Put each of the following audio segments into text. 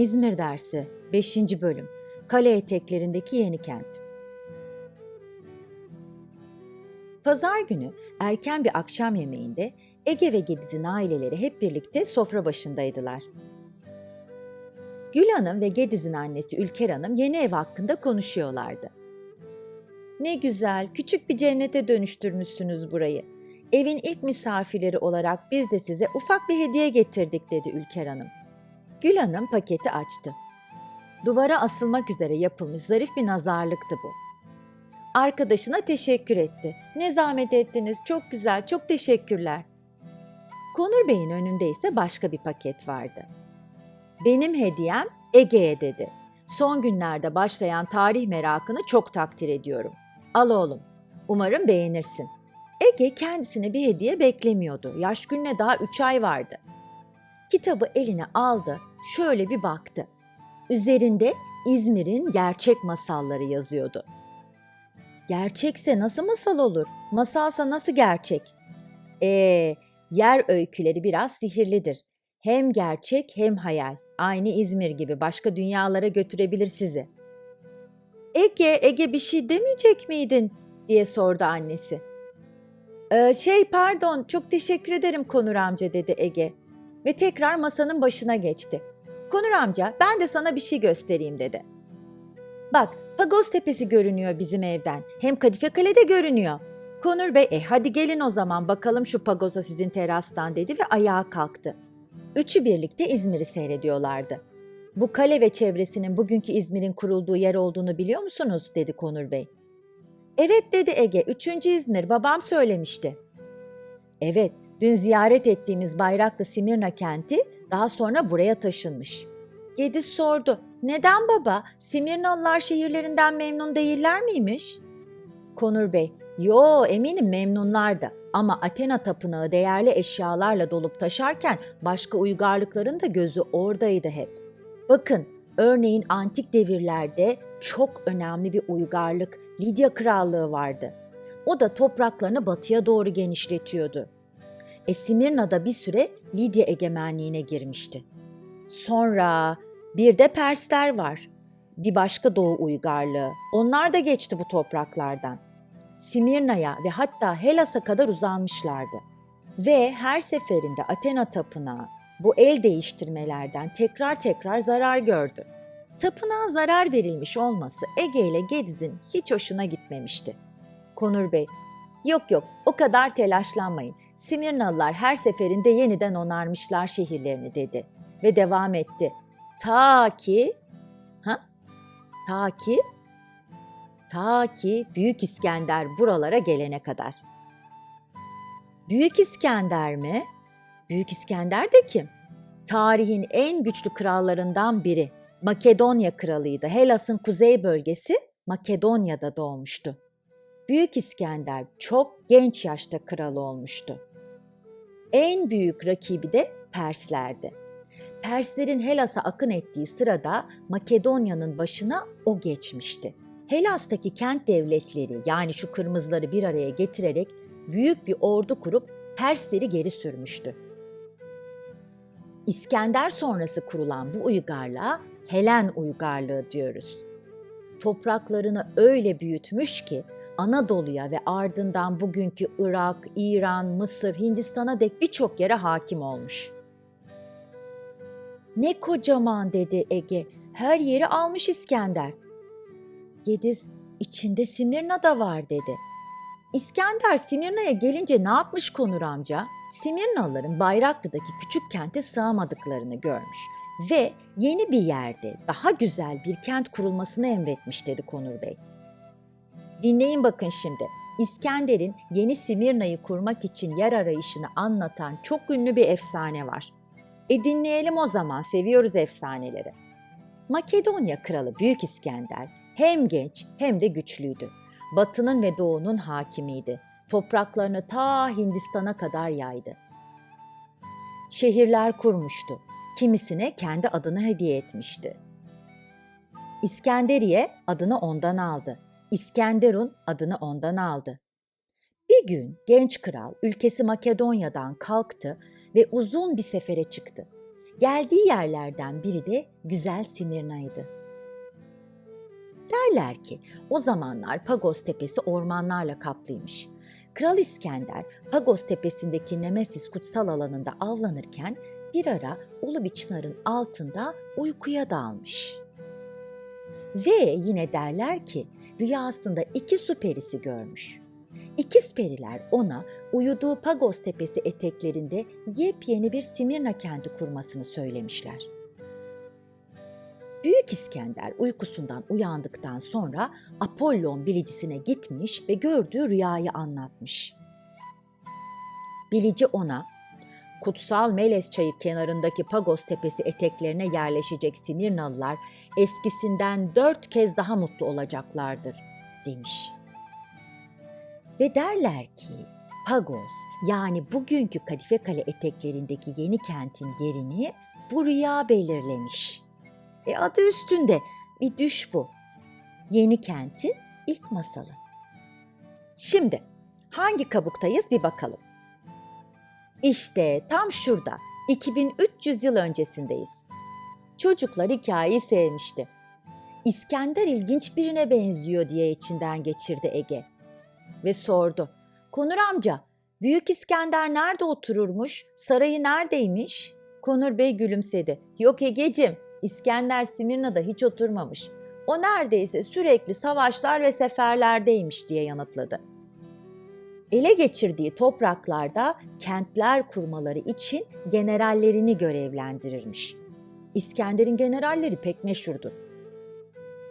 İzmir dersi 5. bölüm Kale eteklerindeki yeni kent. Pazar günü erken bir akşam yemeğinde Ege ve Gediz'in aileleri hep birlikte sofra başındaydılar. Gül Hanım ve Gediz'in annesi Ülker Hanım yeni ev hakkında konuşuyorlardı. Ne güzel, küçük bir cennete dönüştürmüşsünüz burayı. Evin ilk misafirleri olarak biz de size ufak bir hediye getirdik dedi Ülker Hanım. Gül Hanım paketi açtı. Duvara asılmak üzere yapılmış zarif bir nazarlıktı bu. Arkadaşına teşekkür etti. Ne zahmet ettiniz, çok güzel, çok teşekkürler. Konur Bey'in önünde ise başka bir paket vardı. Benim hediyem Ege'ye dedi. Son günlerde başlayan tarih merakını çok takdir ediyorum. Al oğlum, umarım beğenirsin. Ege kendisine bir hediye beklemiyordu. Yaş gününe daha üç ay vardı. Kitabı eline aldı, şöyle bir baktı. Üzerinde İzmir'in gerçek masalları yazıyordu. Gerçekse nasıl masal olur? Masalsa nasıl gerçek? Ee, yer öyküleri biraz sihirlidir. Hem gerçek hem hayal. Aynı İzmir gibi başka dünyalara götürebilir sizi. Ege, Ege bir şey demeyecek miydin? diye sordu annesi. "Ee, şey pardon, çok teşekkür ederim Konur amca dedi Ege. Ve tekrar masanın başına geçti. Konur amca ben de sana bir şey göstereyim dedi. Bak Pagos Tepesi görünüyor bizim evden. Hem Kadife Kale de görünüyor. Konur Bey e hadi gelin o zaman bakalım şu Pagos'a sizin terastan dedi ve ayağa kalktı. Üçü birlikte İzmir'i seyrediyorlardı. Bu kale ve çevresinin bugünkü İzmir'in kurulduğu yer olduğunu biliyor musunuz? dedi Konur Bey. Evet dedi Ege, üçüncü İzmir babam söylemişti. Evet, dün ziyaret ettiğimiz Bayraklı Simirna kenti daha sonra buraya taşınmış. Gediz sordu, neden baba? Simirnalılar şehirlerinden memnun değiller miymiş? Konur Bey, yo eminim memnunlardı ama Athena tapınağı değerli eşyalarla dolup taşarken başka uygarlıkların da gözü oradaydı hep. Bakın, örneğin antik devirlerde çok önemli bir uygarlık Lidya Krallığı vardı. O da topraklarını batıya doğru genişletiyordu. E Simirna'da bir süre Lidya egemenliğine girmişti. Sonra bir de Persler var. Bir başka Doğu uygarlığı. Onlar da geçti bu topraklardan. Simirna'ya ve hatta Helas'a kadar uzanmışlardı. Ve her seferinde Athena tapınağı bu el değiştirmelerden tekrar tekrar zarar gördü. Tapınağa zarar verilmiş olması Ege ile Gediz'in hiç hoşuna gitmemişti. Konur Bey, yok yok o kadar telaşlanmayın. Simirnalılar her seferinde yeniden onarmışlar şehirlerini dedi. Ve devam etti. Ta ki, ha? Ta ki, ta ki Büyük İskender buralara gelene kadar. Büyük İskender mi? Büyük İskender de kim? Tarihin en güçlü krallarından biri. Makedonya kralıydı. Helas'ın kuzey bölgesi Makedonya'da doğmuştu. Büyük İskender çok genç yaşta kral olmuştu. En büyük rakibi de Perslerdi. Perslerin Helas'a akın ettiği sırada Makedonya'nın başına o geçmişti. Helas'taki kent devletleri yani şu kırmızıları bir araya getirerek büyük bir ordu kurup Persleri geri sürmüştü. İskender sonrası kurulan bu uygarlığa Helen uygarlığı diyoruz. Topraklarını öyle büyütmüş ki Anadolu'ya ve ardından bugünkü Irak, İran, Mısır, Hindistan'a dek birçok yere hakim olmuş. Ne kocaman dedi Ege, her yeri almış İskender. Gediz, içinde Simirna da var dedi. İskender Simirna'ya gelince ne yapmış Konur amca? Simirnalıların Bayraklı'daki küçük kente sığamadıklarını görmüş ve yeni bir yerde daha güzel bir kent kurulmasını emretmiş dedi Konur Bey. Dinleyin bakın şimdi. İskender'in yeni Simirna'yı kurmak için yer arayışını anlatan çok ünlü bir efsane var. E dinleyelim o zaman, seviyoruz efsaneleri. Makedonya kralı Büyük İskender hem genç hem de güçlüydü. Batının ve doğunun hakimiydi. Topraklarını ta Hindistan'a kadar yaydı. Şehirler kurmuştu. Kimisine kendi adını hediye etmişti. İskenderiye adını ondan aldı. İskenderun adını ondan aldı. Bir gün genç kral ülkesi Makedonya'dan kalktı ve uzun bir sefere çıktı. Geldiği yerlerden biri de güzel Simirna'ydı. Derler ki o zamanlar Pagos Tepesi ormanlarla kaplıymış. Kral İskender Pagos Tepesi'ndeki Nemesis kutsal alanında avlanırken bir ara ulu bir çınarın altında uykuya dalmış. Ve yine derler ki rüyasında iki su perisi görmüş. İkiz periler ona uyuduğu Pagos Tepesi eteklerinde yepyeni bir Simirna kenti kurmasını söylemişler. Büyük İskender uykusundan uyandıktan sonra Apollon bilicisine gitmiş ve gördüğü rüyayı anlatmış. Bilici ona, kutsal Meles çayı kenarındaki Pagos tepesi eteklerine yerleşecek Simirnalılar eskisinden dört kez daha mutlu olacaklardır demiş. Ve derler ki Pagos yani bugünkü Kadife Kale eteklerindeki yeni kentin yerini bu rüya belirlemiş. E adı üstünde bir düş bu. Yeni kentin ilk masalı. Şimdi hangi kabuktayız bir bakalım. İşte tam şurada 2300 yıl öncesindeyiz. Çocuklar hikayeyi sevmişti. İskender ilginç birine benziyor diye içinden geçirdi Ege. Ve sordu. Konur amca, Büyük İskender nerede otururmuş? Sarayı neredeymiş? Konur Bey gülümsedi. Yok Egecim, İskender Simirna'da hiç oturmamış. O neredeyse sürekli savaşlar ve seferlerdeymiş diye yanıtladı. Ele geçirdiği topraklarda kentler kurmaları için generallerini görevlendirirmiş. İskender'in generalleri pek meşhurdur.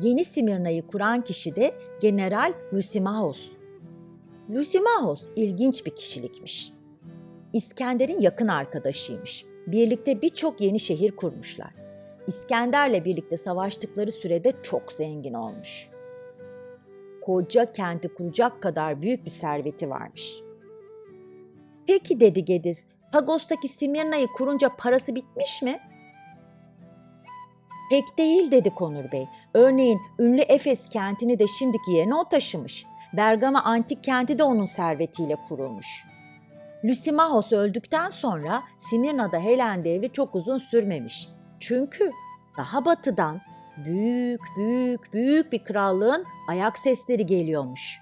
Yeni Simirna'yı kuran kişi de General Lysimachos. Lysimachos ilginç bir kişilikmiş. İskender'in yakın arkadaşıymış. Birlikte birçok yeni şehir kurmuşlar. İskender'le birlikte savaştıkları sürede çok zengin olmuş. Koca kenti kuracak kadar büyük bir serveti varmış. Peki dedi Gediz, Pagos'taki Simirna'yı kurunca parası bitmiş mi? Pek değil dedi Konur Bey. Örneğin ünlü Efes kentini de şimdiki yerine o taşımış. Bergama antik kenti de onun servetiyle kurulmuş. Lysimachos öldükten sonra Simirna'da Helen devri çok uzun sürmemiş. Çünkü daha batıdan büyük büyük büyük bir krallığın ayak sesleri geliyormuş.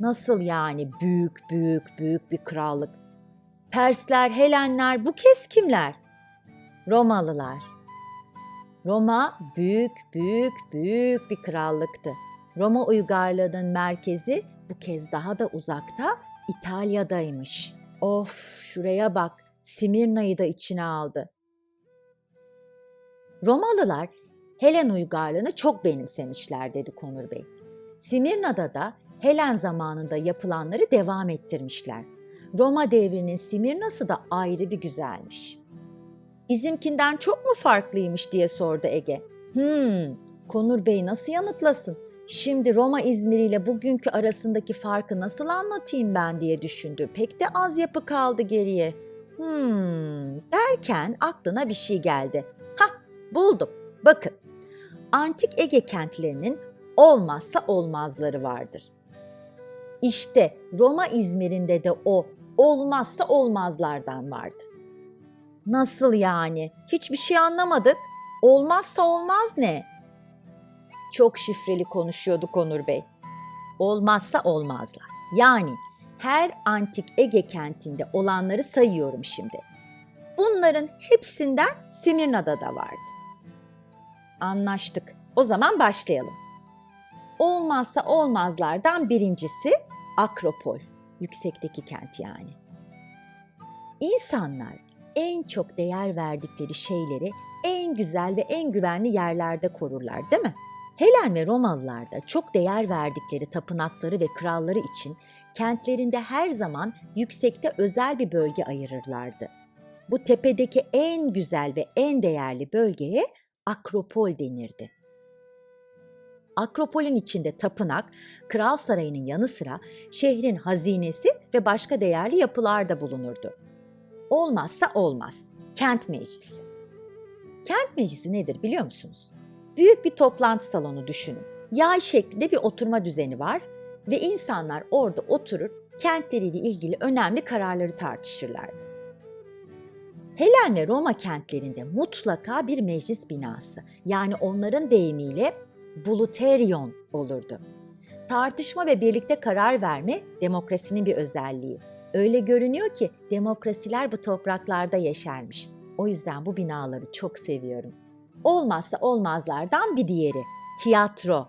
Nasıl yani büyük büyük büyük bir krallık? Persler, Helenler bu kez kimler? Romalılar. Roma büyük büyük büyük bir krallıktı. Roma uygarlığının merkezi bu kez daha da uzakta İtalya'daymış. Of şuraya bak Simirna'yı da içine aldı. Romalılar Helen uygarlığını çok benimsemişler dedi Konur Bey. Simirna'da da Helen zamanında yapılanları devam ettirmişler. Roma devrinin Simirna'sı da ayrı bir güzelmiş. Bizimkinden çok mu farklıymış diye sordu Ege. Hmm, Konur Bey nasıl yanıtlasın? Şimdi Roma İzmir ile bugünkü arasındaki farkı nasıl anlatayım ben diye düşündü. Pek de az yapı kaldı geriye. Hmm derken aklına bir şey geldi. Ha buldum. Bakın antik Ege kentlerinin olmazsa olmazları vardır. İşte Roma İzmir'inde de o olmazsa olmazlardan vardı. Nasıl yani? Hiçbir şey anlamadık. Olmazsa olmaz ne? Çok şifreli konuşuyordu Onur Bey. Olmazsa olmazlar. Yani her antik Ege kentinde olanları sayıyorum şimdi. Bunların hepsinden Simirna'da da vardı. Anlaştık. O zaman başlayalım. Olmazsa olmazlardan birincisi Akropol, yüksekteki kent yani. İnsanlar en çok değer verdikleri şeyleri en güzel ve en güvenli yerlerde korurlar, değil mi? Helen ve Romalılar da çok değer verdikleri tapınakları ve kralları için kentlerinde her zaman yüksekte özel bir bölge ayırırlardı. Bu tepedeki en güzel ve en değerli bölgeye Akropol denirdi. Akropolün içinde tapınak, kral sarayının yanı sıra şehrin hazinesi ve başka değerli yapılar da bulunurdu. Olmazsa olmaz. Kent meclisi. Kent meclisi nedir biliyor musunuz? Büyük bir toplantı salonu düşünün. Yay şeklinde bir oturma düzeni var ve insanlar orada oturur kentleriyle ilgili önemli kararları tartışırlardı. Helen ve Roma kentlerinde mutlaka bir meclis binası yani onların deyimiyle buluterion olurdu. Tartışma ve birlikte karar verme demokrasinin bir özelliği. Öyle görünüyor ki demokrasiler bu topraklarda yeşermiş. O yüzden bu binaları çok seviyorum. Olmazsa olmazlardan bir diğeri tiyatro.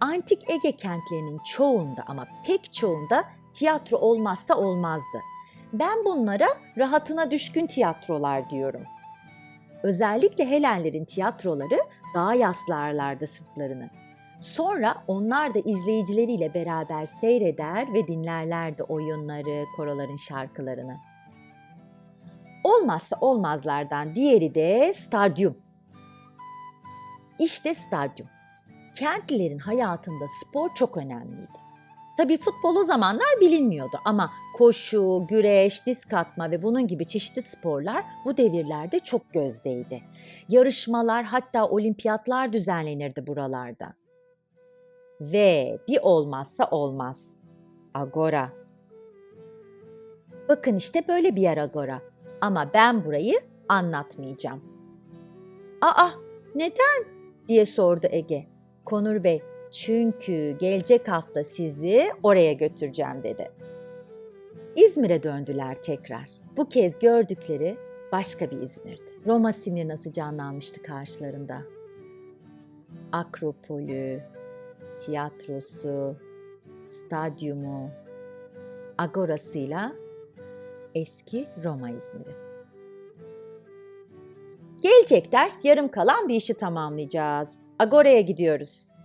Antik Ege kentlerinin çoğunda ama pek çoğunda tiyatro olmazsa olmazdı. Ben bunlara rahatına düşkün tiyatrolar diyorum. Özellikle Helenlerin tiyatroları daha yaslarlardı sırtlarını. Sonra onlar da izleyicileriyle beraber seyreder ve dinlerlerdi oyunları, koroların şarkılarını. Olmazsa olmazlardan diğeri de stadyum. İşte stadyum. Kentlilerin hayatında spor çok önemliydi. Tabii futbol o zamanlar bilinmiyordu ama koşu, güreş, disk atma ve bunun gibi çeşitli sporlar bu devirlerde çok gözdeydi. Yarışmalar hatta olimpiyatlar düzenlenirdi buralarda. Ve bir olmazsa olmaz. Agora. Bakın işte böyle bir yer Agora. Ama ben burayı anlatmayacağım. Aa neden? diye sordu Ege. Konur Bey çünkü gelecek hafta sizi oraya götüreceğim dedi. İzmir'e döndüler tekrar. Bu kez gördükleri başka bir İzmir'di. Roma Simirnası canlanmıştı karşılarında. Akropolü, tiyatrosu, stadyumu, agorasıyla eski Roma İzmir'i. Gelecek ders yarım kalan bir işi tamamlayacağız. Agora'ya gidiyoruz.